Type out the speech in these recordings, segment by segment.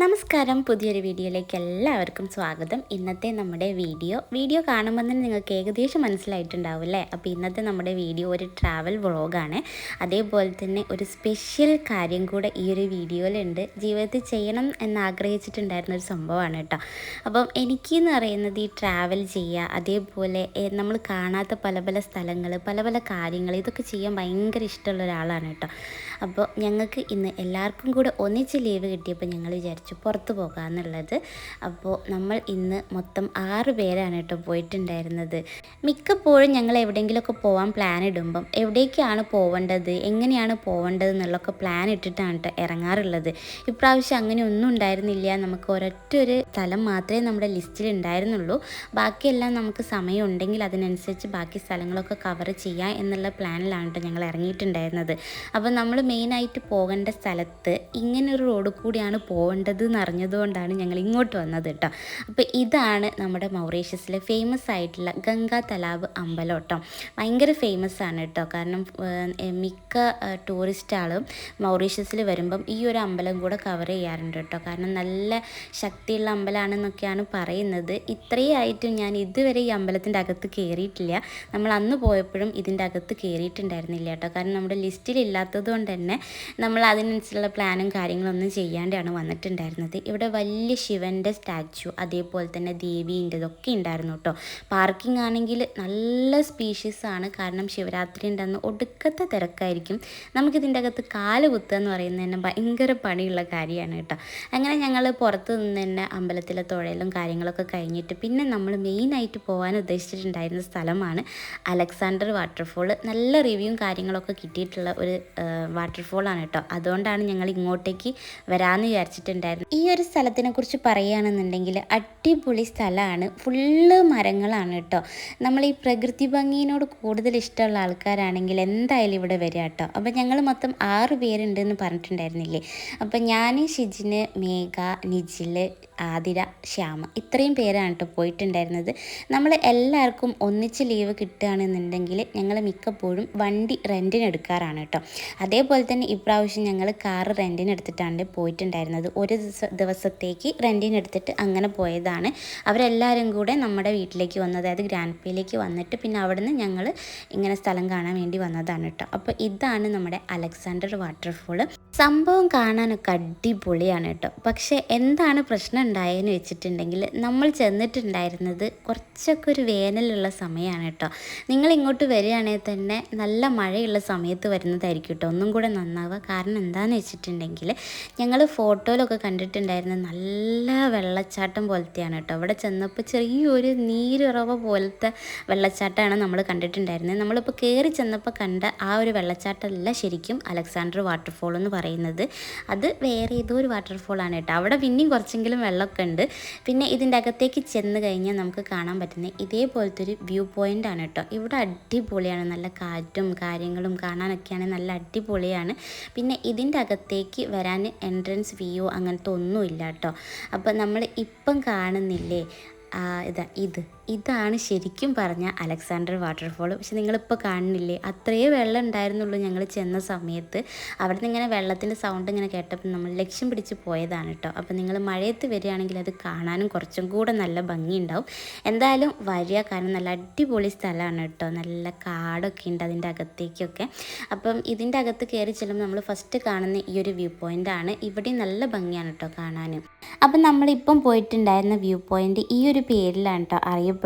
നമസ്കാരം. പുതിയൊരു വീഡിയോയിലേക്ക് എല്ലാവർക്കും സ്വാഗതം. ഇന്നത്തെ നമ്മുടെ വീഡിയോ. വീഡിയോ കാണുമ്പോൾ തന്നെ നിങ്ങൾക്ക് ഏകദേശം മനസ്സിലായിട്ടുണ്ടാവും അല്ലേ അപ്പോൾ ഇന്നത്തെ നമ്മുടെ വീഡിയോ ഒരു ട്രാവൽ വ്ളോഗാണ് അതേപോലെ തന്നെ ഒരു സ്പെഷ്യൽ കാര്യം കൂടെ ഈ ഒരു വീഡിയോയിലുണ്ട്. ജീവിതത്തിൽ ചെയ്യണം എന്ന് ആഗ്രഹിച്ചിട്ടുണ്ടായിരുന്ന ഒരു സംഭവമാണ് കേട്ടോ. അപ്പം എനിക്കെന്ന് പറയുന്നത് ഈ ട്രാവൽ ചെയ്യുക അതേപോലെ നമ്മൾ കാണാത്ത പല പല സ്ഥലങ്ങൾ പല പല കാര്യങ്ങൾ ഇതൊക്കെ ചെയ്യാൻ ഭയങ്കര ഇഷ്ടമുള്ള ഒരാളാണ് കേട്ടോ. അപ്പോൾ ഞങ്ങൾക്ക് ഇന്ന് എല്ലാവർക്കും കൂടെ ഒന്നിച്ച് ലീവ് കിട്ടിയപ്പോൾ ഞങ്ങൾ വിചാരിച്ചു പുറത്ത് പോകാമെന്നുള്ളത് അപ്പോൾ നമ്മൾ ഇന്ന് മൊത്തം ആറ് പേരാണ് കേട്ടോ പോയിട്ടുണ്ടായിരുന്നത്. മിക്കപ്പോഴും ഞങ്ങൾ എവിടെയെങ്കിലുമൊക്കെ പോകാൻ പ്ലാൻ ഇടുമ്പം എവിടേക്കാണ് പോവേണ്ടത് എങ്ങനെയാണ് പോവേണ്ടത് എന്നുള്ളൊക്കെ പ്ലാൻ ഇട്ടിട്ടാണ് കേട്ടോ ഇറങ്ങാറുള്ളത്. ഇപ്രാവശ്യം അങ്ങനെ ഒന്നും ഉണ്ടായിരുന്നില്ല. നമുക്ക് ഒരൊറ്റ ഒരു സ്ഥലം മാത്രമേ നമ്മുടെ ലിസ്റ്റിൽ ഉണ്ടായിരുന്നുള്ളൂ. ബാക്കിയെല്ലാം നമുക്ക് സമയം ഉണ്ടെങ്കിൽ അതിനനുസരിച്ച് ബാക്കി സ്ഥലങ്ങളൊക്കെ കവർ ചെയ്യാം എന്നുള്ള പ്ലാനിലാണ് കേട്ടോ ഞങ്ങൾ ഇറങ്ങിയിട്ടുണ്ടായിരുന്നത്. അപ്പോൾ നമ്മൾ മെയിനായിട്ട് പോകേണ്ട സ്ഥലത്ത് ഇങ്ങനൊരു റോഡ് കൂടിയാണ് പോകേണ്ടത് എന്ന് അറിഞ്ഞതുകൊണ്ടാണ് ഞങ്ങൾ ഇങ്ങോട്ട് വന്നത് കേട്ടോ അപ്പോൾ ഇതാണ് നമ്മുടെ മൗറീഷ്യസിലെ ഫേമസ് ആയിട്ടുള്ള ഗംഗാ തലാബ് അമ്പലോട്ടം. ഭയങ്കര ഫേമസ് ആണ് കേട്ടോ കാരണം മിക്ക ടൂറിസ്റ്റ് ആളും മൗറീഷ്യസിൽ വരുമ്പം ഈ ഒരു അമ്പലം കൂടെ കവർ ചെയ്യാറുണ്ട് കേട്ടോ കാരണം നല്ല ശക്തിയുള്ള അമ്പലമാണെന്നൊക്കെയാണ് പറയുന്നത് ഇത്രയായിട്ടും ഞാൻ ഇതുവരെ ഈ അമ്പലത്തിന്റെ അകത്ത് കയറിയിട്ടില്ല. നമ്മൾ അന്ന് പോയപ്പോഴും ഇതിന്റെ അകത്ത് കയറിയിട്ടുണ്ടായിരുന്നില്ല കേട്ടോ. കാരണം നമ്മുടെ ലിസ്റ്റിലില്ലാത്തത് കൊണ്ട് തന്നെ നമ്മൾ അതിനനുസരിച്ചുള്ള പ്ലാനും കാര്യങ്ങളൊന്നും ചെയ്യാണ്ടാണ് വന്നിട്ടുണ്ടായിരുന്നത്. ഇവിടെ വലിയ ശിവന്റെ സ്റ്റാച്ചു അതേപോലെ തന്നെ ദേവീന്റെതൊക്കെ ഉണ്ടായിരുന്നു കേട്ടോ. പാർക്കിംഗ് ആണെങ്കിൽ നല്ല സ്പീഷ്യസ് ആണ്. കാരണം ശിവരാത്രി ഉണ്ടെന്ന് ഒടുക്കത്തെ തിരക്കായിരിക്കും. നമുക്കിതിന്റെ അകത്ത് കാൽ കുത്തുക എന്ന് പറയുന്നത് തന്നെ ഭയങ്കര പണിയുള്ള കാര്യമാണ് കേട്ടോ. അങ്ങനെ ഞങ്ങൾ പുറത്ത് നിന്ന് തന്നെ അമ്പലത്തിലെ തുഴയിലും കാര്യങ്ങളൊക്കെ കഴിഞ്ഞിട്ട് പിന്നെ നമ്മൾ മെയിനായിട്ട് പോകാൻ ഉദ്ദേശിച്ചിട്ടുണ്ടായിരുന്ന സ്ഥലമാണ് അലക്സാണ്ടർ വാട്ടർഫോൾ. നല്ല റിവ്യൂവും കാര്യങ്ങളൊക്കെ കിട്ടിയിട്ടുള്ള ഒരു വാട്ടർഫോളാണ് കേട്ടോ. അതുകൊണ്ടാണ് ഞങ്ങൾ ഇങ്ങോട്ടേക്ക് വരാമെന്ന് വിചാരിച്ചിട്ടുണ്ടായിരുന്നത് ഈ ഒരു സ്ഥലത്തിനെ കുറിച്ച് പറയുകയാണെന്നുണ്ടെങ്കിൽ അടിപൊളി സ്ഥലമാണ്. ഫുള്ള് മരങ്ങളാണ് കേട്ടോ. നമ്മൾ ഈ പ്രകൃതി ഭംഗിയോട് കൂടുതൽ ഇഷ്ടമുള്ള ആൾക്കാരാണെങ്കിൽ എന്തായാലും ഇവിടെ വരിക കേട്ടോ. അപ്പം ഞങ്ങൾ മൊത്തം ആറ് പേരുണ്ടെന്ന് പറഞ്ഞിട്ടുണ്ടായിരുന്നില്ലേ? അപ്പം ഞാൻ ഷിജിന് മേഘ നിജിൽ ആതിര ശ്യാമ ഇത്രയും പേരാണ് കേട്ടോ പോയിട്ടുണ്ടായിരുന്നത്. നമ്മൾ എല്ലാവർക്കും ഒന്നിച്ച് ലീവ് കിട്ടുകയാണെന്നുണ്ടെങ്കിൽ ഞങ്ങൾ മിക്കപ്പോഴും വണ്ടി റെന്റിന് എടുക്കാറാണ് കേട്ടോ അതേപോലെ തന്നെ ഇപ്രാവശ്യം ഞങ്ങൾ കാറ് റെന്റിന് എടുത്തിട്ടാണ് പോയിട്ടുണ്ടായിരുന്നത്. ഒരു ദിവസ ദിവസത്തേക്ക് റെന്റിന് എടുത്തിട്ട് അങ്ങനെ പോയതാണ്. അവരെല്ലാവരും കൂടെ നമ്മുടെ വീട്ടിലേക്ക് വന്നത് അതായത് ഗ്രാൻഡ് പേയിലേക്ക് വന്നിട്ട് പിന്നെ അവിടുന്ന് ഞങ്ങൾ ഇങ്ങനെ സ്ഥലം കാണാൻ വേണ്ടി വന്നതാണ് കേട്ടോ അപ്പോൾ ഇതാണ് നമ്മുടെ അലക്സാണ്ടർ വാട്ടർഫോൾ സംഭവം കാണാനൊക്കെ അടിപൊളിയാണ് കേട്ടോ പക്ഷേ എന്താണ് പ്രശ്നം ഉണ്ടായതെന്ന് വെച്ചിട്ടുണ്ടെങ്കിൽ നമ്മൾ ചെന്നിട്ടുണ്ടായിരുന്നത് കുറച്ചൊക്കെ ഒരു വേനലുള്ള സമയമാണ് കേട്ടോ. നിങ്ങൾ ഇങ്ങോട്ട് വരികയാണെങ്കിൽ തന്നെ നല്ല മഴയുള്ള സമയത്ത് വരുന്നതായിരിക്കും കേട്ടോ. ഒന്നും കൂടെ നന്നാവുക. കാരണം എന്താണെന്ന് വെച്ചിട്ടുണ്ടെങ്കിൽ ഞങ്ങൾ ഫോട്ടോയിലൊക്കെ കണ്ടിട്ടുണ്ടായിരുന്ന നല്ല വെള്ളച്ചാട്ടം പോലത്തെയാണ് കേട്ടോ. അവിടെ ചെന്നപ്പോൾ ചെറിയൊരു നീരുറവ പോലത്തെ വെള്ളച്ചാട്ടമാണ് നമ്മൾ കണ്ടിട്ടുണ്ടായിരുന്നത്. നമ്മളിപ്പോൾ കയറി ചെന്നപ്പോൾ കണ്ട ആ ഒരു വെള്ളച്ചാട്ടമല്ല ശരിക്കും അലക്സാണ്ടർ വാട്ടർഫോൾ എന്ന് പറയുന്നത്. അത് വേറെ ഏതോ ഒരു വാട്ടർഫോളാണ് കേട്ടോ. അവിടെ പിന്നെയും കുറച്ചെങ്കിലും വെള്ളമൊക്കെ ഉണ്ട്. പിന്നെ ഇതിന്റെ അകത്തേക്ക് ചെന്ന് കഴിഞ്ഞാൽ നമുക്ക് കാണാൻ പറ്റുന്ന ഇതേപോലത്തെ ഒരു വ്യൂ പോയിന്റ് ആണ് കേട്ടോ. ഇവിടെ അടിപൊളിയാണ്. നല്ല കാറ്റും കാര്യങ്ങളും കാണാനൊക്കെയാണ് നല്ല അടിപൊളിയാണ്. പിന്നെ ഇതിന്റെ അകത്തേക്ക് വരാൻ എൻട്രൻസ് വ്യൂ അങ്ങനത്തെ ഒന്നുമില്ല കേട്ടോ. അപ്പോൾ നമ്മൾ ഇപ്പം കാണുന്നില്ലേ? ഇതാ ഇത്. ഇതാണ് ശരിക്കും പറഞ്ഞ അലക്സാണ്ടർ വാട്ടർഫോൾ പക്ഷെ നിങ്ങളിപ്പോൾ കാണുന്നില്ലേ അത്രയേ വെള്ളം ഉണ്ടായിരുന്നുള്ളൂ ഞങ്ങൾ ചെന്ന സമയത്ത്. അവിടെ നിന്ന് ഇങ്ങനെ വെള്ളത്തിന്റെ സൗണ്ട് ഇങ്ങനെ കേട്ടപ്പോൾ നമ്മൾ ലക്ഷ്യം പിടിച്ച് പോയതാണ് കേട്ടോ. അപ്പോൾ നിങ്ങൾ മഴയത്ത് വരികയാണെങ്കിൽ അത് കാണാനും കുറച്ചും കൂടെ നല്ല ഭംഗിയുണ്ടാവും. എന്തായാലും വരിക കാരണം നല്ല അടിപൊളി സ്ഥലമാണ് കേട്ടോ. നല്ല കാടൊക്കെ ഉണ്ട് അതിന്റെ അകത്തേക്കൊക്കെ. അപ്പം ഇതിന്റെ അകത്ത് കയറി ചെല്ലുമ്പോൾ നമ്മൾ ഫസ്റ്റ് കാണുന്ന ഈ ഒരു വ്യൂ പോയിന്റ് ആണ്. ഇവിടെ നല്ല ഭംഗിയാണ് കേട്ടോ കാണാനും. അപ്പം നമ്മളിപ്പം പോയിട്ടുണ്ടായിരുന്ന വ്യൂ പോയിന്റ് ഈ ഒരു പേരിലാണ് കേട്ടോ അറിയപ്പെടുന്നത്.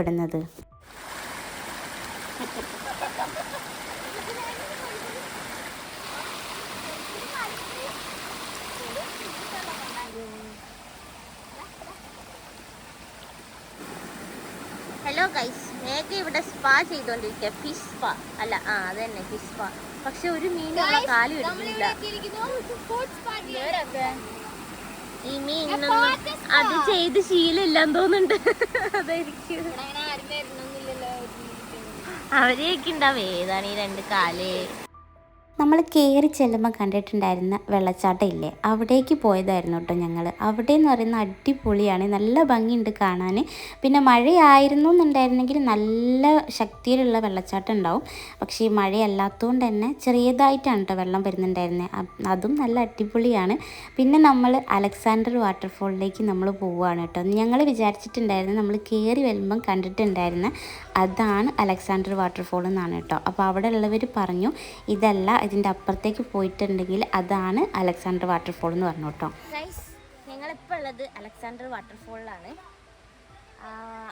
ഹലോ ഗൈസ് മേഘ ഇവിടെ സ്പാ ചെയ്തോണ്ടിരിക്കുക ഫിഷ് സ്പാ അല്ല ആ അതന്നെ തന്നെ ഫിഷ് സ്പാ പക്ഷെ ഒരു മീൻ കാലം കാൽ വരുന്നില്ല മീൻ അത് ചെയ്ത് ശീലമില്ലാന്ന് തോന്നുന്നുണ്ട്. അതായിരിക്കും. അവരെയൊക്കെ ഉണ്ടാവും. ഏതാണ് ഈ രണ്ട് കാൽ? നമ്മൾ കയറി ചെല്ലുമ്പോൾ കണ്ടിട്ടുണ്ടായിരുന്ന വെള്ളച്ചാട്ടം ഇല്ലേ അവിടേക്ക് പോയതായിരുന്നു കേട്ടോ ഞങ്ങൾ അവിടെ എന്ന് പറയുന്ന അടിപൊളിയാണ്. നല്ല ഭംഗിയുണ്ട് കാണാൻ പിന്നെ മഴയായിരുന്നു എന്നുണ്ടായിരുന്നെങ്കിൽ നല്ല ശക്തിയിലുള്ള വെള്ളച്ചാട്ടം ഉണ്ടാവും. പക്ഷേ ഈ മഴയല്ലാത്തതുകൊണ്ട് തന്നെ ചെറിയതായിട്ടാണ് കേട്ടോ വെള്ളം വരുന്നുണ്ടായിരുന്നത് അതും നല്ല അടിപൊളിയാണ്. പിന്നെ നമ്മൾ അലക്സാണ്ടർ വാട്ടർഫോളിലേക്ക് നമ്മൾ പോവുകയാണ് കേട്ടോ. ഞങ്ങൾ വിചാരിച്ചിട്ടുണ്ടായിരുന്നു നമ്മൾ കയറി വരുമ്പം കണ്ടിട്ടുണ്ടായിരുന്ന അതാണ് അലക്സാണ്ടർ വാട്ടർഫോൾ എന്നാണ് കേട്ടോ. അപ്പോൾ അവിടെ ഉള്ളവർ പറഞ്ഞു ഇതല്ല ഇതിന്റെ അപ്പുറത്തേക്ക് പോയിട്ടുണ്ടെങ്കിൽ അതാണ് അലക്സാണ്ടർ വാട്ടർഫോൾ എന്ന് പറഞ്ഞു കേട്ടോ. ഞങ്ങളിപ്പോൾ ഉള്ളത് അലക്സാണ്ടർ വാട്ടർഫോളിലാണ്.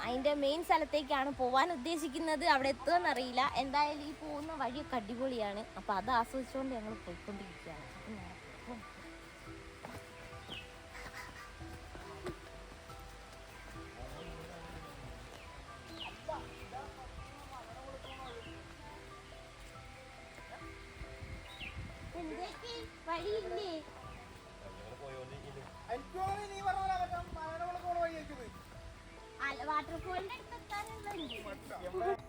അതിന്റെ മെയിൻ സ്ഥലത്തേക്കാണ് പോകാൻ ഉദ്ദേശിക്കുന്നത്. അവിടെ എത്തുമെന്ന് അറിയില്ല. എന്തായാലും ഈ പോകുന്ന വഴിയൊക്കെ അടിപൊളിയാണ്. അപ്പോൾ അത് ആസ്വദിച്ചുകൊണ്ട് ഞങ്ങൾ പോയിക്കൊണ്ടിരിക്കുകയാണ്.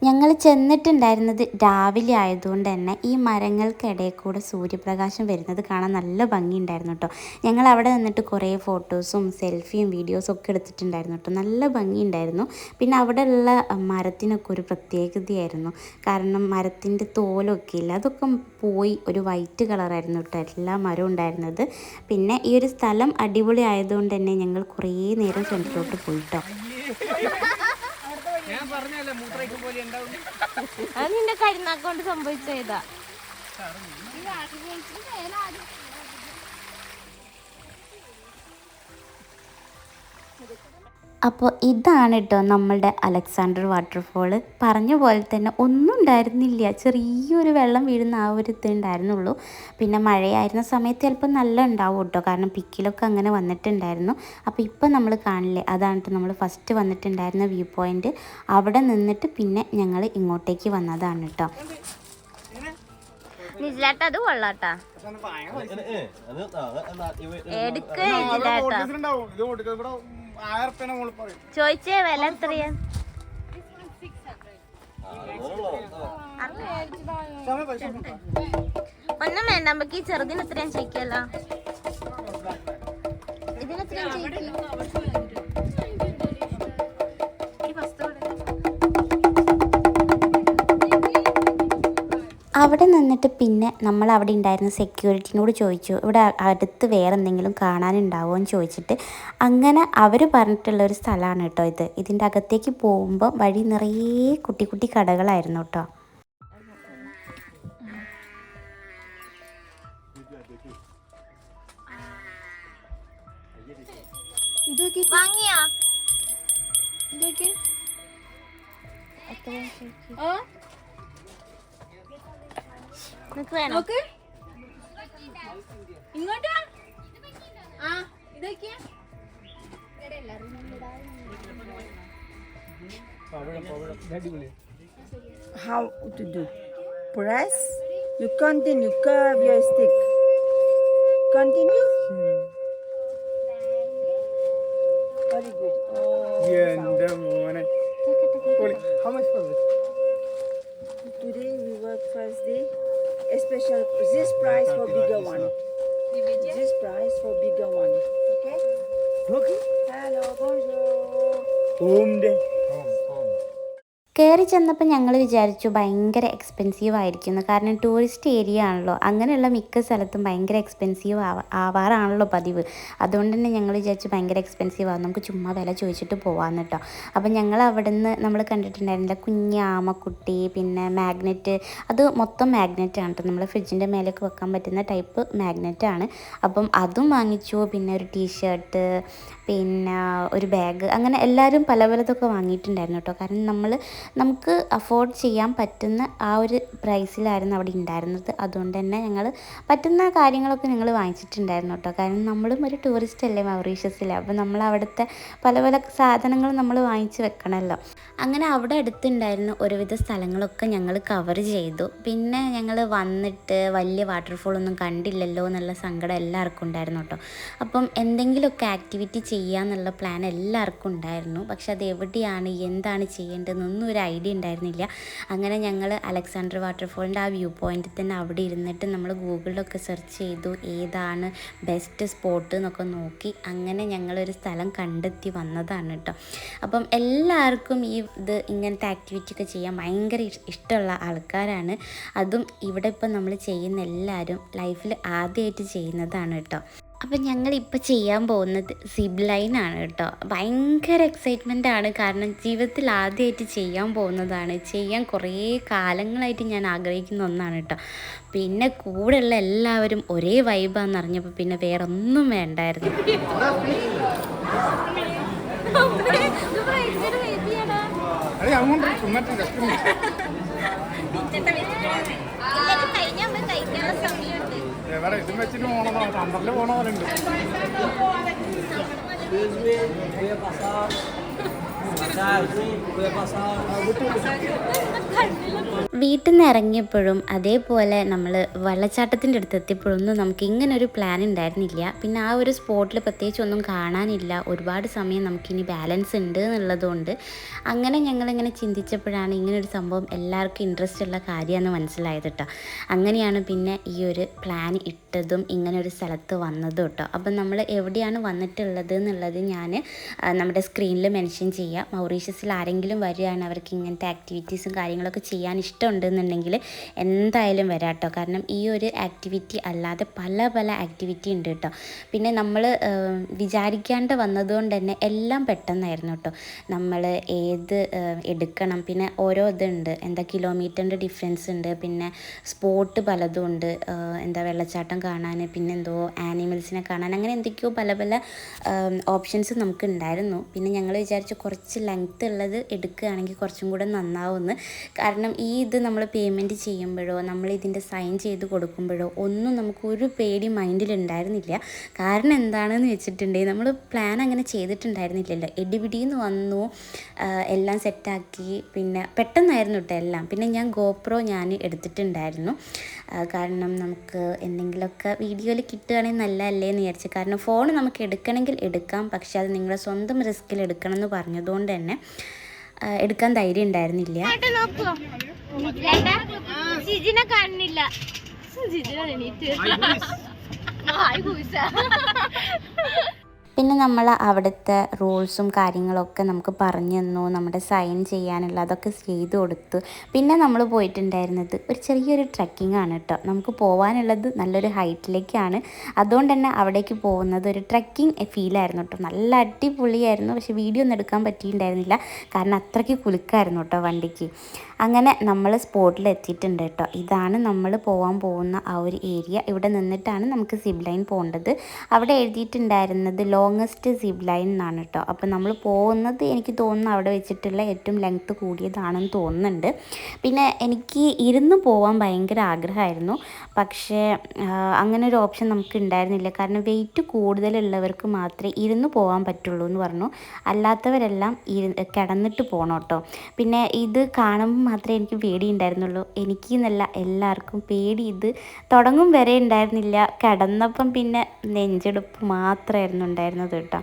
ഞങ്ങൾ ചെന്നിട്ടുണ്ടായിരുന്നത് രാവിലെ ആയതുകൊണ്ട് തന്നെ ഈ മരങ്ങൾക്കിടയിൽ കൂടെ സൂര്യപ്രകാശം വരുന്നത് കാണാൻ നല്ല ഭംഗിയുണ്ടായിരുന്നു കേട്ടോ. ഞങ്ങൾ അവിടെ നിന്നിട്ട് കുറേ ഫോട്ടോസും സെൽഫിയും വീഡിയോസും ഒക്കെ എടുത്തിട്ടുണ്ടായിരുന്നു കേട്ടോ. നല്ല ഭംഗിയുണ്ടായിരുന്നു. പിന്നെ അവിടെയുള്ള മരത്തിനൊക്കെ ഒരു പ്രത്യേകതയായിരുന്നു. കാരണം മരത്തിന്റെ തോലൊക്കെ ഇല്ല. അതൊക്കെ പോയി ഒരു വൈറ്റ് കളറായിരുന്നു കേട്ടോ എല്ലാ മരവും ഉണ്ടായിരുന്നത്. പിന്നെ ഈ ഒരു സ്ഥലം അടിപൊളി ആയതുകൊണ്ട് തന്നെ ഞങ്ങൾ കുറേ നേരം ഫ്രണ്ടിലോട്ട് പോയിട്ടോ ഞാൻ പറഞ്ഞല്ലേ മൂത്രയ്ക്ക് പോലെ ഉണ്ടാവും അത് നിന്റെ കരുനാക്കൊണ്ട് സംഭവിച്ചതാ അപ്പോൾ ഇതാണ് കേട്ടോ നമ്മളുടെ അലക്സാണ്ടർ വാട്ടർഫോൾ പറഞ്ഞ പോലെ തന്നെ ഒന്നും ഉണ്ടായിരുന്നില്ല ചെറിയൊരു വെള്ളം വീഴുന്ന ആ ഒരു ഇത് ഉണ്ടായിരുന്നുള്ളൂ പിന്നെ മഴയായിരുന്ന സമയത്ത് ചിലപ്പോൾ നല്ല ഉണ്ടാവും കേട്ടോ കാരണം പിക്കിലൊക്കെ അങ്ങനെ വന്നിട്ടുണ്ടായിരുന്നു അപ്പോൾ ഇപ്പം നമ്മൾ കാണില്ലേ അതാണ് കേട്ടോ നമ്മൾ ഫസ്റ്റ് വന്നിട്ടുണ്ടായിരുന്ന വ്യൂ പോയിന്റ് അവിടെ നിന്നിട്ട് പിന്നെ ഞങ്ങൾ ഇങ്ങോട്ടേക്ക് വന്നതാണ് കേട്ടോ നിജിലാട്ട അത് കൊള്ളാട്ടാ എടുക്ക നിജിലാട്ടാ ചോദിച്ചേ വില എത്രയാ. ഒന്നും വേണ്ട നമുക്ക് ഈ ചെറുതിന് എത്രയും ചോദിക്കല്ലോ ഇതിന് എത്രയും അവിടെ നിന്നിട്ട് പിന്നെ നമ്മൾ അവിടെ ഉണ്ടായിരുന്ന സെക്യൂരിറ്റിനോട് ചോദിച്ചു ഇവിടെ അടുത്ത് വേറെ എന്തെങ്കിലും കാണാനുണ്ടാവുമോ എന്ന് ചോദിച്ചിട്ട് അങ്ങനെ അവർ പറഞ്ഞിട്ടുള്ള ഒരു സ്ഥലമാണ് കേട്ടോ ഇത്. ഇതിന്റെ അകത്തേക്ക് പോകുമ്പോൾ വഴി നിറയെ കുട്ടി കുട്ടി കടകളായിരുന്നു കേട്ടോ. വാങ്ങിയാ? നിനക്ക് വേണോ ഇങ്ങോട്ടാ ആ ഇതൊക്കെയാ how to do. Press. You continue. Curve your stick. Continue. Very good. Oh, എന്റെ മോനെ പൊളി. How much for this? today we work first day. A special this price for bigger one. This price for bigger one. Okay. Okay. Hello. Bonjour. Home day. കയറി ചെന്നപ്പോൾ ഞങ്ങൾ വിചാരിച്ചു ഭയങ്കര expensive ആയിരിക്കുന്നു. കാരണം ടൂറിസ്റ്റ് ഏരിയ ആണല്ലോ. അങ്ങനെയുള്ള മിക്ക സ്ഥലത്തും ഭയങ്കര എക്സ്പെൻസീവ് ആവാ ആവാറാണല്ലോ പതിവ്. അതുകൊണ്ട് തന്നെ ഞങ്ങൾ വിചാരിച്ചു ഭയങ്കര എക്സ്പെൻസീവ് ആവും. നമുക്ക് ചുമ്മാ വില ചോദിച്ചിട്ട് പോകാമെന്ന് കേട്ടോ. അപ്പം ഞങ്ങൾ അവിടെ നിന്ന് നമ്മൾ കണ്ടിട്ടുണ്ടായിരുന്നില്ല കുഞ്ഞ് ആമക്കുട്ടി പിന്നെ മാഗ്നറ്റ് അത് മൊത്തം മാഗ്നറ്റ് ആണ് കേട്ടോ നമ്മൾ ഫ്രിഡ്ജിന്റെ മേലേക്ക് വെക്കാൻ പറ്റുന്ന ടൈപ്പ് മാഗ്നറ്റ് ആണ്. അപ്പം അതും വാങ്ങിച്ചു. പിന്നെ ഒരു ടീഷർട്ട് പിന്നെ ഒരു ബാഗ് അങ്ങനെ എല്ലാവരും പല പലതൊക്കെ വാങ്ങിയിട്ടുണ്ടായിരുന്നു കേട്ടോ കാരണം നമ്മൾ നമുക്ക് അഫോർഡ് ചെയ്യാൻ പറ്റുന്ന ആ ഒരു പ്രൈസിലായിരുന്നു അവിടെ ഉണ്ടായിരുന്നത്. അതുകൊണ്ട് തന്നെ ഞങ്ങൾ പറ്റുന്ന കാര്യങ്ങളൊക്കെ ഞങ്ങൾ വാങ്ങിച്ചിട്ടുണ്ടായിരുന്നു കേട്ടോ. കാരണം നമ്മളും ഒരു ടൂറിസ്റ്റ് അല്ലേ മൗറീഷ്യസിൽ അപ്പോൾ നമ്മൾ അവിടുത്തെ പല പല സാധനങ്ങൾ നമ്മൾ വാങ്ങിച്ച് വെക്കണമല്ലോ. അങ്ങനെ അവിടെ അടുത്തുണ്ടായിരുന്ന ഒരുവിധ സ്ഥലങ്ങളൊക്കെ ഞങ്ങൾ കവർ ചെയ്തു. പിന്നെ ഞങ്ങൾ വന്നിട്ട് വലിയ വാട്ടർഫോൾ ഒന്നും കണ്ടില്ലല്ലോ എന്നുള്ള സങ്കടം എല്ലാവർക്കും ഉണ്ടായിരുന്നു കേട്ടോ. അപ്പം എന്തെങ്കിലുമൊക്കെ ആക്ടിവിറ്റി ചെയ്യാന്നുള്ള പ്ലാൻ എല്ലാവർക്കും ഉണ്ടായിരുന്നു. പക്ഷെ അത് എവിടെയാണ് എന്താണ് ചെയ്യേണ്ടതെന്നൊന്നും ഒരു ഐഡിയ ഉണ്ടായിരുന്നില്ല. അങ്ങനെ ഞങ്ങൾ അലക്സാണ്ടർ വാട്ടർഫോളിന്റെ ആ വ്യൂ പോയിന്റിൽ തന്നെ അവിടെ ഇരുന്നിട്ട് നമ്മൾ ഗൂഗിളിലൊക്കെ സെർച്ച് ചെയ്തു ഏതാണ് ബെസ്റ്റ് സ്പോട്ട് എന്നൊക്കെ നോക്കി. അങ്ങനെ ഞങ്ങളൊരു സ്ഥലം കണ്ടെത്തി വന്നതാണ് കേട്ടോ. അപ്പം എല്ലാവർക്കും ഈ ഇത് ഇങ്ങനത്തെ ആക്ടിവിറ്റി ഒക്കെ ചെയ്യാൻ ഭയങ്കര ഇഷ്ടമുള്ള ആൾക്കാരാണ്. അതും ഇവിടെ ഇപ്പം നമ്മൾ ചെയ്യുന്ന എല്ലാവരും ലൈഫിൽ ആദ്യമായിട്ട് ചെയ്യുന്നതാണ് കേട്ടോ. അപ്പം ഞങ്ങളിപ്പോൾ ചെയ്യാൻ പോകുന്നത് സിബ് ലൈൻ ആണ് കേട്ടോ. ഭയങ്കര എക്സൈറ്റ്മെന്റ് ആണ്. കാരണം ജീവിതത്തിൽ ആദ്യമായിട്ട് ചെയ്യാൻ പോകുന്നതാണ്. ചെയ്യാൻ കുറേ കാലങ്ങളായിട്ട് ഞാൻ ആഗ്രഹിക്കുന്ന ഒന്നാണ് കേട്ടോ. പിന്നെ കൂടെയുള്ള എല്ലാവരും ഒരേ വൈബാന്ന് അറിഞ്ഞപ്പോൾ പിന്നെ വേറെ ഒന്നും വേണ്ടായിരുന്നു അങ്ങോട്ട് ചുമ്മാറ്റ് സമയമുണ്ട് എവിടെ ഇതും വെച്ചിട്ട് പോകണോ അമ്പറിൽ പോണ പോലെ ഉണ്ട്. വീട്ടിൽ നിന്ന് ഇറങ്ങിയപ്പോഴും അതേപോലെ നമ്മൾ വെള്ളച്ചാട്ടത്തിന്റെ അടുത്ത് എത്തിയപ്പോഴൊന്നും നമുക്ക് ഒരു പ്ലാൻ ഉണ്ടായിരുന്നില്ല പിന്നെ ആ ഒരു സ്പോട്ടിൽ പ്രത്യേകിച്ച് ഒന്നും കാണാനില്ല. ഒരുപാട് സമയം നമുക്കിനി ബാലൻസ് ഉണ്ട് എന്നുള്ളതുകൊണ്ട് അങ്ങനെ ഞങ്ങളിങ്ങനെ ചിന്തിച്ചപ്പോഴാണ് ഇങ്ങനൊരു സംഭവം എല്ലാവർക്കും ഇൻട്രസ്റ്റ് ഉള്ള കാര്യമെന്ന് മനസ്സിലായത് കേട്ടോ അങ്ങനെയാണ് പിന്നെ ഈ ഒരു പ്ലാൻ ഇട്ടതും ഇങ്ങനെ ഒരു സ്ഥലത്ത് വന്നതും കേട്ടോ അപ്പം നമ്മൾ എവിടെയാണ് വന്നിട്ടുള്ളത് എന്നുള്ളത് ഞാൻ നമ്മുടെ സ്ക്രീനിൽ മെൻഷൻ ചെയ്യാം. മൗറീഷ്യസിൽ ആരെങ്കിലും വരികയാണ് അവർക്ക് ഇങ്ങനത്തെ ആക്ടിവിറ്റീസും കാര്യങ്ങളൊക്കെ ചെയ്യാൻ ഇഷ്ടമുണ്ടെന്നുണ്ടെങ്കിൽ എന്തായാലും വരാം കേട്ടോ കാരണം ഈ ഒരു ആക്ടിവിറ്റി അല്ലാതെ പല പല ആക്ടിവിറ്റി ഉണ്ട് കേട്ടോ. പിന്നെ നമ്മൾ വിചാരിക്കാണ്ട് വന്നതുകൊണ്ട് തന്നെ എല്ലാം പെട്ടെന്നായിരുന്നു കേട്ടോ. നമ്മൾ ഏത് എടുക്കണം. പിന്നെ ഓരോ ഇതുണ്ട്. എന്താ കിലോമീറ്ററിന്റെ ഡിഫറൻസ് ഉണ്ട്. പിന്നെ സ്പോട്ട് പലതും ഉണ്ട്. എന്താ വെള്ളച്ചാട്ടം കാണാൻ പിന്നെ എന്തോ ആനിമൽസിനെ കാണാൻ അങ്ങനെ എന്തൊക്കെയോ പല പല ഓപ്ഷൻസ് നമുക്ക് ഉണ്ടായിരുന്നു. പിന്നെ ഞങ്ങൾ വിചാരിച്ചു കുറച്ച് ലെങ്ത്ത് ഉള്ളത് എടുക്കുകയാണെങ്കിൽ കുറച്ചും കൂടെ നന്നാവുമെന്ന്. കാരണം ഈ ഇത് നമ്മൾ പേയ്മെന്റ് ചെയ്യുമ്പോഴോ നമ്മൾ ഇതിന്റെ സൈൻ ചെയ്ത് കൊടുക്കുമ്പോഴോ ഒന്നും നമുക്ക് ഒരു പേടി മൈൻഡിൽ ഉണ്ടായിരുന്നില്ല. കാരണം എന്താണെന്ന് വെച്ചിട്ടുണ്ടെങ്കിൽ നമ്മൾ പ്ലാൻ അങ്ങനെ ചെയ്തിട്ടുണ്ടായിരുന്നില്ലല്ലോ. എടിപിടിന്ന് വന്നു എല്ലാം സെറ്റാക്കി പിന്നെ പെട്ടെന്നായിരുന്നു കേട്ടോ എല്ലാം. പിന്നെ ഞാൻ ഗോപ്രോ ഞാൻ എടുത്തിട്ടുണ്ടായിരുന്നു. കാരണം നമുക്ക് എന്തെങ്കിലുമൊക്കെ വീഡിയോയിൽ കിട്ടുകയാണെങ്കിൽ നല്ലതല്ലേ എന്ന് വിചാരിച്ചു. കാരണം ഫോൺ നമുക്ക് എടുക്കണമെങ്കിൽ എടുക്കാം. പക്ഷേ അത് നിങ്ങളുടെ സ്വന്തം റിസ്ക്കിൽ എടുക്കണം എന്ന് പറഞ്ഞതുകൊണ്ട് തന്നെ എടുക്കാൻ ധൈര്യം ഉണ്ടായിരുന്നില്ല. ജിജിനെ എണീറ്റ്. കൂസ പിന്നെ നമ്മൾ അവിടുത്തെ റൂൾസും കാര്യങ്ങളൊക്കെ നമുക്ക് പറഞ്ഞു തന്നു നമ്മുടെ സൈൻ ചെയ്യാനുള്ള അതൊക്കെ ചെയ്ത് കൊടുത്തു. പിന്നെ നമ്മൾ പോയിട്ടുണ്ടായിരുന്നത് ഒരു ചെറിയൊരു ട്രക്കിംഗ് ആണ് കേട്ടോ നമുക്ക് പോകാനുള്ളത് നല്ലൊരു ഹൈറ്റിലേക്കാണ് അതുകൊണ്ട് തന്നെ അവിടേക്ക് പോകുന്നത് ഒരു ട്രക്കിംഗ് ഫീലായിരുന്നു കേട്ടോ നല്ല അടിപൊളിയായിരുന്നു. പക്ഷേ വീഡിയോ ഒന്നും എടുക്കാൻ പറ്റിയിട്ടുണ്ടായിരുന്നില്ല. കാരണം അത്രയ്ക്ക് കുലുക്കായിരുന്നു കേട്ടോ വണ്ടിക്ക്. അങ്ങനെ നമ്മൾ സ്പോട്ടിൽ എത്തിയിട്ടുണ്ട് കേട്ടോ. ഇതാണ് നമ്മൾ പോകാൻ പോകുന്ന ആ ഒരു ഏരിയ. ഇവിടെ നിന്നിട്ടാണ് നമുക്ക് സിബ് ലൈൻ പോകേണ്ടത്. അവിടെ എഴുതിയിട്ടുണ്ടായിരുന്നത് ലോങ്ങസ്റ്റ് സിബ് ലൈൻ എന്നാണ് കേട്ടോ. അപ്പോൾ നമ്മൾ പോകുന്നത് എനിക്ക് തോന്നുന്നു അവിടെ വെച്ചിട്ടുള്ള ഏറ്റവും ലെങ്ത്ത് കൂടിയതാണെന്ന് തോന്നുന്നുണ്ട്. പിന്നെ എനിക്ക് ഇരുന്ന് പോകാൻ ഭയങ്കര ആഗ്രഹമായിരുന്നു. പക്ഷേ അങ്ങനെ ഒരു ഓപ്ഷൻ നമുക്ക് ഉണ്ടായിരുന്നില്ല. കാരണം വെയിറ്റ് കൂടുതലുള്ളവർക്ക് മാത്രമേ ഇരുന്ന് പോകാൻ പറ്റുള്ളൂ എന്ന് പറഞ്ഞു. അല്ലാത്തവരെല്ലാം ഇരു കിടന്നിട്ട് പോകണം കേട്ടോ. പിന്നെ ഇത് കാണുമ്പോൾ മാത്രമേ എനിക്ക് പേടി ഉണ്ടായിരുന്നുള്ളൂ. എനിക്ക് എന്നല്ല എല്ലാവർക്കും പേടി. ഇത് തുടങ്ങും വരെ ഉണ്ടായിരുന്നില്ല. കിടന്നപ്പം പിന്നെ നെഞ്ചെടുപ്പ് മാത്രമായിരുന്നു ഉണ്ടായിരുന്നത് കേട്ടോ.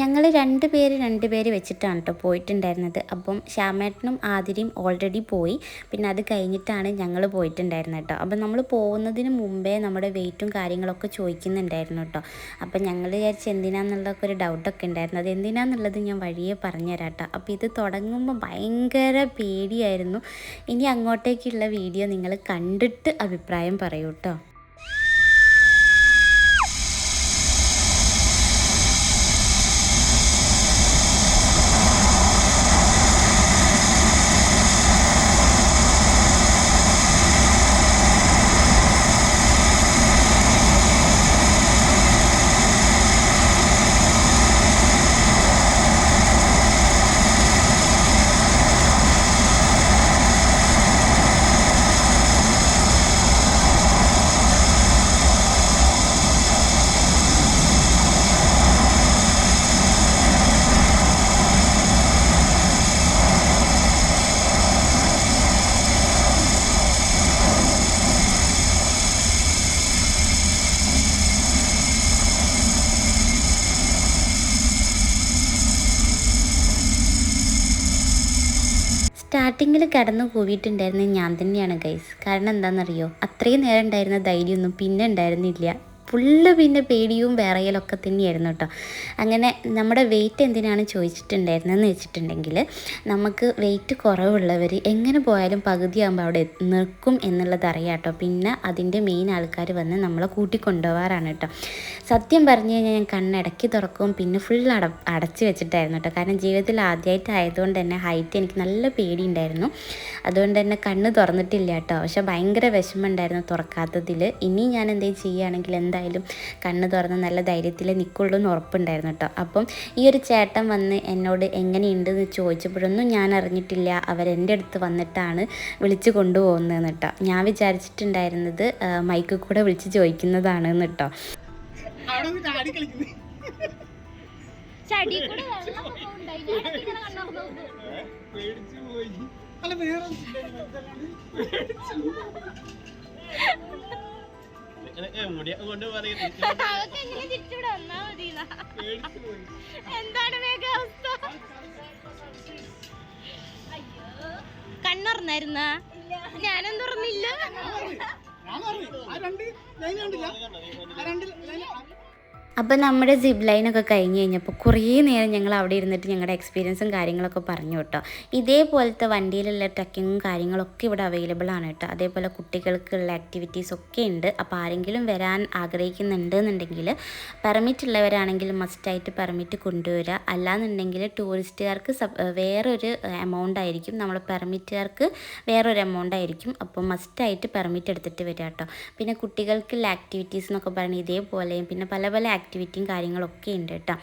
ഞങ്ങൾ രണ്ട് പേര് രണ്ട് പേര് വെച്ചിട്ടാണ് കേട്ടോ പോയിട്ടുണ്ടായിരുന്നത്. അപ്പം ശ്യാമേട്ടനും ആതിരയും ഓൾറെഡി പോയി. പിന്നെ അത് കഴിഞ്ഞിട്ടാണ് ഞങ്ങൾ പോയിട്ടുണ്ടായിരുന്നത് കേട്ടോ അപ്പം നമ്മൾ പോകുന്നതിന് മുമ്പേ നമ്മുടെ വെയിറ്റും കാര്യങ്ങളൊക്കെ ചോദിക്കുന്നുണ്ടായിരുന്നു കേട്ടോ അപ്പം ഞങ്ങൾ വിചാരിച്ച് എന്തിനാന്നുള്ളതൊക്കെ ഒരു ഡൗട്ടൊക്കെ ഉണ്ടായിരുന്നു. അത് എന്തിനാന്നുള്ളത് ഞാൻ വഴിയെ പറഞ്ഞുതരാം കേട്ടോ അപ്പോൾ ഇത് തുടങ്ങുമ്പോൾ ഭയങ്കര പേടിയായിരുന്നു. ഇനി അങ്ങോട്ടേക്കുള്ള വീഡിയോ നിങ്ങൾ കണ്ടിട്ട് അഭിപ്രായം പറയൂ കേട്ടോ സ്റ്റാർട്ടിങ്ങിൽ കിടന്ന് കൂവിയിട്ടുണ്ടായിരുന്നത് ഞാൻ തന്നെയാണ് ഗൈസ് കാരണം എന്താണെന്നറിയോ? അത്രയും നേരം ഉണ്ടായിരുന്ന ധൈര്യമൊന്നും പിന്നെ ഉണ്ടായിരുന്നില്ല. ഫുള്ള് പിന്നെ പേടിയും വിറയലൊക്കെ തന്നെയായിരുന്നു കേട്ടോ. അങ്ങനെ നമ്മുടെ വെയിറ്റ് എന്തിനാണ് ചോദിച്ചിട്ടുണ്ടായിരുന്നതെന്ന് വെച്ചിട്ടുണ്ടെങ്കിൽ നമുക്ക് വെയിറ്റ് കുറവുള്ളവർ എങ്ങനെ പോയാലും പകുതിയാകുമ്പോൾ അവിടെ നിൽക്കും എന്നുള്ളത് അറിയാം കേട്ടോ. പിന്നെ അതിന്റെ മെയിൻ ആൾക്കാർ വന്ന് നമ്മളെ കൂട്ടിക്കൊണ്ടുപോകാറാണ് കേട്ടോ. സത്യം പറഞ്ഞു കഴിഞ്ഞാൽ ഞാൻ കണ്ണടക്കി തുറക്കും പിന്നെ ഫുൾ അട അടച്ച് വെച്ചിട്ടായിരുന്നു കേട്ടോ. കാരണം ജീവിതത്തിൽ ആദ്യമായിട്ട് ആയതുകൊണ്ട് തന്നെ ഹൈറ്റ് എനിക്ക് നല്ല പേടിയുണ്ടായിരുന്നു. അതുകൊണ്ട് തന്നെ കണ്ണ് തുറന്നിട്ടില്ല കേട്ടോ. പക്ഷെ ഭയങ്കര വിഷമമുണ്ടായിരുന്നു തുറക്കാത്തതിൽ ഇനി ഞാൻ എന്തെങ്കിലും ചെയ്യുകയാണെങ്കിൽ എന്തായാലും കണ്ണ് തുറന്ന് നല്ല ധൈര്യത്തിൽ നിൽക്കുള്ളൂ എന്ന് ഉറപ്പുണ്ടായിരുന്നു കേട്ടോ. അപ്പം ഈ ഒരു ചേട്ടൻ വന്ന് എന്നോട് എങ്ങനെയുണ്ട് എന്ന് ചോദിച്ചപ്പോഴൊന്നും ഞാൻ അറിഞ്ഞിട്ടില്ല. അവരെന്റെ അടുത്ത് വന്നിട്ടാണ് വിളിച്ച് കൊണ്ടുപോകുന്നതെന്ന് കേട്ടോ. ഞാൻ വിചാരിച്ചിട്ടുണ്ടായിരുന്നത് മൈക്കിൽ കൂടെ വിളിച്ച് ചോദിക്കുന്നതാണ് കേട്ടോ. ചാടി കൂടെ വെള്ളമൊക്കെ ഉണ്ടായി ഞാനൊക്കെ ഇങ്ങനെ കണ്ണോർന്ന് പേടിച്ചു പോയി. അല്ല വേറെ എന്താണ് അവസ്ഥ. കണ്ണുറന്നായിരുന്ന? ഞാനും തുറന്നില്ല അപ്പോൾ നമ്മുടെ സിബ് ലൈനൊക്കെ കഴിഞ്ഞ് കഴിഞ്ഞപ്പോൾ കുറേ നേരം ഞങ്ങൾ അവിടെ ഇരുന്നിട്ട് ഞങ്ങളുടെ എക്സ്പീരിയൻസും കാര്യങ്ങളൊക്കെ പറഞ്ഞു കേട്ടോ. ഇതേപോലത്തെ വണ്ടിയിലുള്ള ട്രക്കിങ്ങും കാര്യങ്ങളൊക്കെ ഇവിടെ അവൈലബിൾ ആണ് കേട്ടോ. അതേപോലെ കുട്ടികൾക്കുള്ള ആക്ടിവിറ്റീസ് ഒക്കെ ഉണ്ട്. അപ്പോൾ ആരെങ്കിലും വരാൻ ആഗ്രഹിക്കുന്നുണ്ട് എന്നുണ്ടെങ്കിൽ പെർമിറ്റ് ഉള്ളവരാണെങ്കിൽ മസ്റ്റായിട്ട് പെർമിറ്റ് കൊണ്ടുവരിക. അല്ലാന്നുണ്ടെങ്കിൽ ടൂറിസ്റ്റുകാർക്ക് സബ് വേറൊരു എമൗണ്ട് ആയിരിക്കും. നമ്മൾ പെർമിറ്റുകാർക്ക് വേറൊരു എമൗണ്ട് ആയിരിക്കും. അപ്പോൾ മസ്റ്റായിട്ട് പെർമിറ്റ് എടുത്തിട്ട് വരിക കേട്ടോ. പിന്നെ കുട്ടികൾക്കുള്ള ആക്ടിവിറ്റീസ് എന്നൊക്കെ പറഞ്ഞ് ഇതേപോലെയും പിന്നെ പല പല ആക്ടിവിറ്റിയും കാര്യങ്ങളൊക്കെ ഉണ്ട് കേട്ടോ.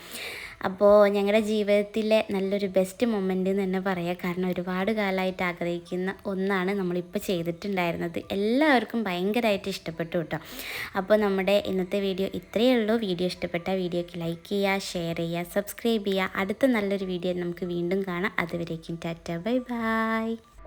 അപ്പോൾ ഞങ്ങളുടെ ജീവിതത്തിലെ നല്ലൊരു ബെസ്റ്റ് മൊമെന്റ് എന്ന് തന്നെ പറയാം. കാരണം ഒരുപാട് കാലമായിട്ട് ആഗ്രഹിക്കുന്ന ഒന്നാണ് നമ്മളിപ്പോൾ ചെയ്തിട്ടുണ്ടായിരുന്നത്. എല്ലാവർക്കും ഭയങ്കരമായിട്ട് ഇഷ്ടപ്പെട്ടു കേട്ടോ. അപ്പോൾ നമ്മുടെ ഇന്നത്തെ വീഡിയോ ഇത്രയേ ഉള്ളൂ. വീഡിയോ ഇഷ്ടപ്പെട്ട വീഡിയോക്ക് ലൈക്ക് ചെയ്യുക ഷെയർ ചെയ്യുക സബ്സ്ക്രൈബ് ചെയ്യുക. അടുത്ത നല്ലൊരു വീഡിയോ നമുക്ക് വീണ്ടും കാണാം. അതുവരേക്കും ടാറ്റ. Bye bye.